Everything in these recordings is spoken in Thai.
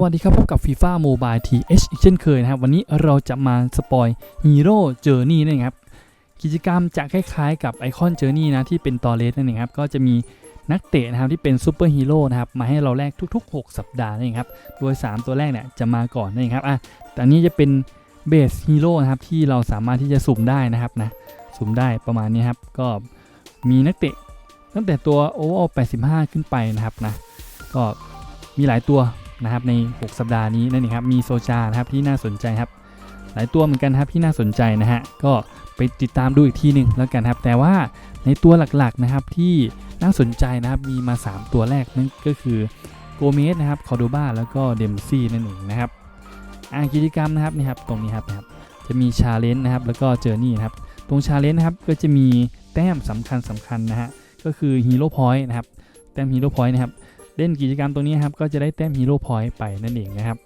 วัสดีครับพบกับ FIFA Mobile TH อีกเช่นเคยนะครับ วันนี้เราจะมาสปอย Hero Journey นั่นเองครับ กิจกรรมจะคล้ายๆกับไอคอนเจอร์นี่นะ ที่เป็นตอเลสนั่นเองครับ ก็จะมีนักเตะนะครับที่เป็นซูเปอร์ฮีโร่นะครับ มาให้เราแลกทุก ๆ 6 สัปดาห์นั่นเองครับ โดย 3 ตัวแรกเนี่ยจะมาก่อนนั่นเองครับอะแต่อันนี้จะเป็นเบสฮีโร่นะครับที่เราสามารถที่จะสุ่มได้นะครับนะสุ่มได้ประมาณนี้ครับก็มีนักเตะตั้งแต่ตัว Overall 85 ขึ้นไปนะครับนะก็มีหลายตัว นะครับใน 6 สัปดาห์นี้นั่นเองครับมีโซจานะครับที่น่าสนใจครับ หลายตัวเหมือนกันครับที่น่าสนใจนะฮะก็ไปติดตามดูอีกทีหนึ่งแล้วกันครับ แต่ว่าในตัวหลักๆนะครับที่น่าสนใจนะครับมีมา 3 ตัวแรกนั่นก็คือโกเมสนะครับคอร์โดบาแล้วก็เดมซี่นั่นเองนะครับอ่ากิจกรรมนะครับนี่ครับตรงนี้ครับนะครับจะมีชาเลนจ์นะครับแล้วก็เจอร์นี่นะครับตรงชาเลนจ์นะครับก็จะมีแต้มสำคัญสำคัญนะฮะก็คือฮีโร่พอยต์นะครับแต้มฮีโร่พอยต์นะครับ เล่นกิจกรรมตรงนี้ครับก็จะได้แต้มฮีโร่พอยต์ไปนั่นเองนะครับ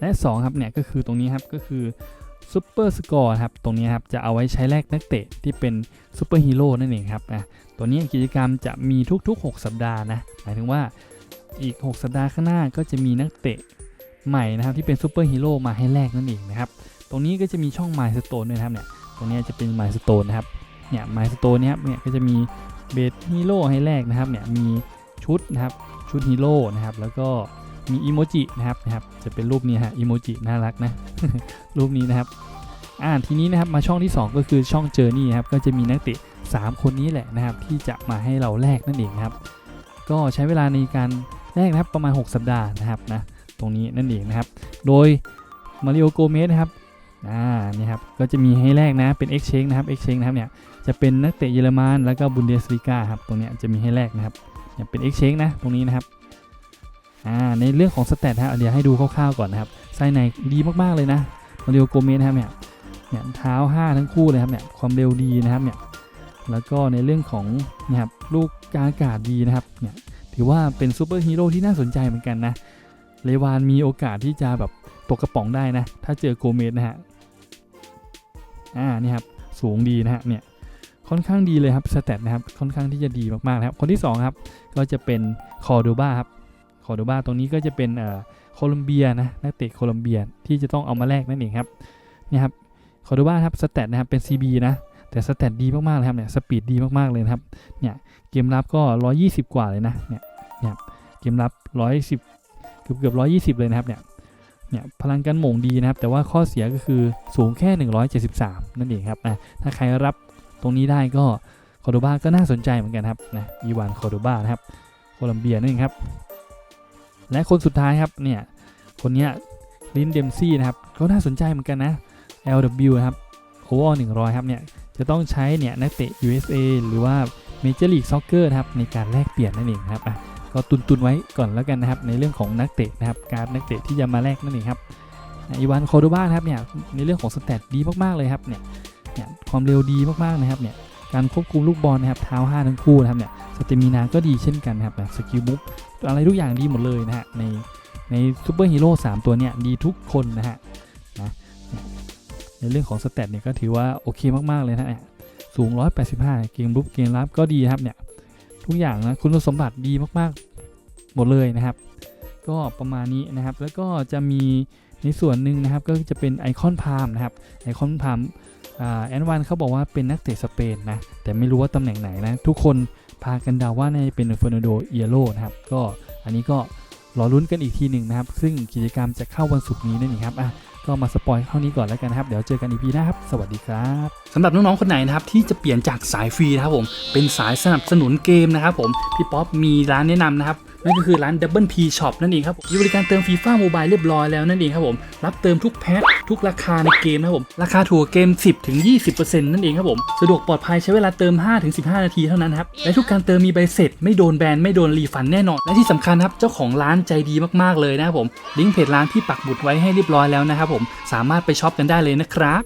และ2ครับเนี่ยก็คือตรงนี้ครับก็คือซูเปอร์สกอร์ครับตรงนี้ครับจะเอาไว้ใช้แลกนักเตะที่เป็นซูเปอร์ฮีโร่นั่นเองครับอะตัวนี้กิจกรรมจะมีทุกๆ 6 สัปดาห์นะหมายถึงว่าอีก 6 สัปดาห์ข้างหน้าก็จะมีนักเตะใหม่นะครับที่เป็นซูเปอร์ฮีโร่มาให้แลกนั่นเองนะครับตรงนี้ก็จะมีช่อง My Stone ด้วยนะครับเนี่ยตรงนี้จะเป็น My Stone นะครับเนี่ย My Stone เนี่ยครับเนี่ยก็จะมีเบสฮีโร่ให้แลกนะครับเนี่ยมี ชุดนะครับชุดฮีโร่นะครับแล้วก็มีอีโมจินะครับนะครับจะเป็นรูปนี้ฮะอีโมจิน่ารักนะรูปนี้นะครับอ่าทีนี้นะครับมาช่องที่ 2 ก็คือช่องเจอร์นี่ครับก็จะมีนักเตะ3 คนนี้แหละนะครับ ที่จะมาให้เราแลกนั่นเองครับ ก็ใช้เวลาในการแลกนะครับประมาณ 6 สัปดาห์นะครับนะตรงนี้นั่นเองนะครับ โดยมาริโอโกเมสนะครับอ่านี่ครับก็จะมีให้แลกนะเป็น Exchange นะครับ Exchange นะครับเนี่ยจะเป็นนักเตะเยอรมันแล้วก็บุนเดสลีกาครับตรงเนี้ยจะมีให้แลกนะครับ เนี่ยเป็น Exchange นะตรงนี้นะครับอ่าในเรื่องของสเตตฮะเดี๋ยวให้ดูคร่าวๆก่อนนะครับไซในดีมากๆเลยนะมาริโอโกเมสนะครับเนี่ยเนี่ยเท้า 5 ทั้งคู่เลยครับเนี่ยความเร็วดีนะครับเนี่ยแล้วก็ในเรื่องของนี่ยครับลูกกาอากาศดีนะครับเนี่ยถือว่าเป็นซูเปอร์ฮีโร่ที่น่าสนใจเหมือนกันนะเลวานมีโอกาสที่จะแบบตกกระป๋องได้นะ ถ้าเจอโกเมสนะฮะอ่านี่ครับสูงดีนะฮะเนี่ย ค่อนข้างดีเลยครับสเตตนะครับค่อนข้างที่จะดีมากๆนะครับคนที่สองครับก็จะเป็นคอร์โดบาครับคอร์โดบาตรงนี้ก็จะเป็นโคลัมเบียนะนักเตะโคลัมเบียที่จะต้องเอามาแลกนั่นเองครับนี่ครับคอร์โดบาครับสเตตนะครับเป็น CB นะแต่สเตตดีมากๆเลยครับเนี่ยสปีดดีมากๆเลยครับเนี่ยเกมรับก็ 120 กว่าเลยนะเนี่ยเนี่ยเกมรับ 110 เกือบเกือบ120 เลยนะครับเนี่ยเนี่ยพลังการหม่งดีนะครับ แต่ว่าข้อเสียก็คือสูงแค่ 173 นั่นเองครับนะถ้าใครรับ ตรงนี้ได้ก็คอร์โดบาก็น่าสนใจเหมือนกันครับนะอีวานคอร์โดบานะครับโคลัมเบียนั่นเองครับ และคนสุดท้ายครับเนี่ยคนเนี้ยลินเดมซี่นะครับก็น่าสนใจเหมือนกันนะ LW นะครับ Overall 100ครับเนี่ยจะต้องใช้เนี่ยนักเตะ USA หรือว่า Major League Soccer นะครับในการแลกเปลี่ยนนั่นเองครับอะก็ตุนตุนไว้ก่อนแล้วกันนะครับ ในเรื่องของนักเตะนะครับ การนักเตะที่จะมาแลกนั่นเองครับอีวานโคโดบ้าครับเนี่ยในเรื่องของสเตตดีมากๆเลยครับเนี่ย เนี่ยความเร็วดีมากๆนะครับเนี่ยการควบคุมลูกบอลนะครับเท้า5ทั้งคู่นะครับเนี่ยสเตมินาก็ดีเช่นกันครับสกิลบุ๊กอะไรทุกอย่างดีหมดเลยนะฮะในในซูเปอร์ฮีโร่3ตัวเนี่ยดีทุกคนนะฮะนะในเรื่องของสเตตเนี่ยก็ถือว่าโอเคมากๆเลยนะฮะสูง 185 เกมรุกเกมรับก็ดีครับเนี่ยทุกอย่างนะคุณสมบัติดีมากๆหมดเลยนะครับ ก็ประมาณนี้นะครับแล้วก็จะมีในส่วนหนึ่งนะครับก็จะเป็นไอคอนพามนะครับไอคอนพาม แอนวันเขาบอกว่าเป็นนักเตะสเปนนะ แต่ไม่รู้ว่าตำแหน่งไหนนะ ทุกคนพากันเดาว่าน่าจะเป็นเฟอร์นันโดเอียโรนะครับ ก็อันนี้ก็รอลุ้นกันอีกทีหนึ่งนะครับ ซึ่งกิจกรรมจะเข้าวันศุกร์นี้นั่นเองครับอะก็มาสปอยเท่านี้ก่อนแล้วกันนะครับ เดี๋ยวเจอกันอีพีหน้าครับ สวัสดีครับสำหรับน้องๆคนไหนนะครับที่จะเปลี่ยนจากสายฟรีนะครับผมเป็นสายสนับสนุนเกมนะครับผมพี่ป๊อปมีร้านแนะนำนะครับ นั่นก็คือร้าน Double P Shop นั่นเองครับมีบริการเติมฟีฟ่าโมบายเรียบร้อยแล้วนั่นเองครับผมรับเติมทุกแพ็คทุกราคาในเกมนะครับผมราคาถั่วเกม 10ถึง20%นั่นเองครับผมสะดวกปลอดภัยใช้เวลาเติม 5 ถึง 15 นาทีเท่านั้นครับและทุกการเติมมีใบเสร็จ ไม่โดนแบนไม่โดนรีฟันแน่นอนและที่สำคัญครับเจ้าของร้านใจดีมากๆเลยนะครับผมลิงก์เพจร้านที่ปักหมุดไว้ให้เรียบร้อยแล้วนะครับผมสามารถไปช็อปกันได้เลยนะครับ